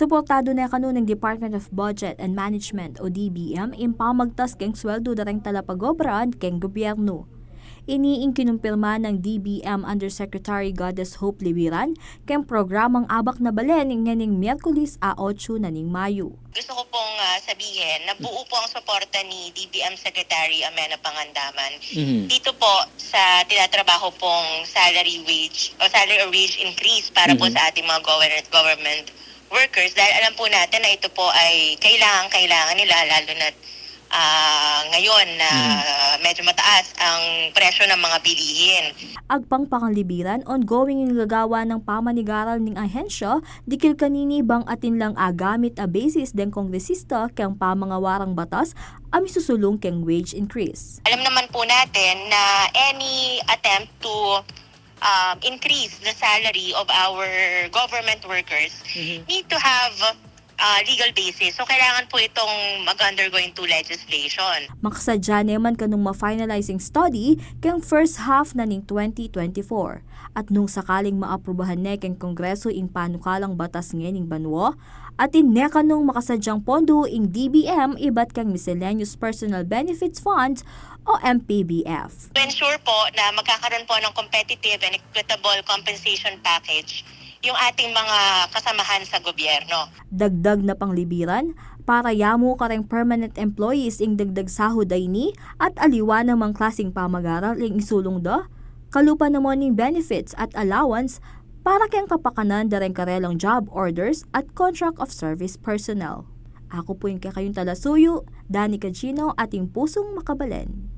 Suportado na kanon ng Department of Budget and Management o DBM impamagtas keng sweldo dareng talapagobran keng gobyerno. Iniing kinumpirma ng DBM Undersecretary Goddess Hope Liwiran keng programang abak na balen ng nganing Miyerkules a 8 na ning Mayo. Gusto ko pong ah, sabihin na buo po ang suporta ni DBM Secretary Amena Pangandaman Mhm. dito po sa tinatrabaho pong salary wage o salary or wage increase para po Mhm. sa ating mga government government workers dahil alam po natin na ito po ay kailangan kailangan nila lalo na ah, ngayon na medyo mataas ang presyo ng mga bilihin. Agpang panglibiran, ongoing yung gagawa ng pamanigaral ning ahensya, dikil kanini bang atin lang agamit a basis den kongresista kang pamangawarang batas, ami susulong keng wage increase. Alam naman po natin na any attempt to um, increase the salary of our government workers need to have uh, legal basis. So kailangan po itong mag-undergo into legislation. Makasadya naman kanong ma-finalizing study kang first half na ning 2024. At nung sakaling maaprubahan na kang kongreso ing panukalang batas ngayon banwo, at ne kanong makasadyang pondo ing DBM ibat kang Miscellaneous Personal Benefits Fund o MPBF. To ensure po na magkakaroon po ng competitive and equitable compensation package yung ating mga kasamahan sa gobyerno. Dagdag na panglibiran, para yamo kareng permanent employees ing dagdag sahod ay ni at aliwa ng mga klaseng pamagaral ing isulong da, kalupa na mo ning benefits at allowance para kayang kapakanan dareng karelang job orders at contract of service personnel. Ako po yung kakayong talasuyo, Dani Cagino, ating pusong makabalen.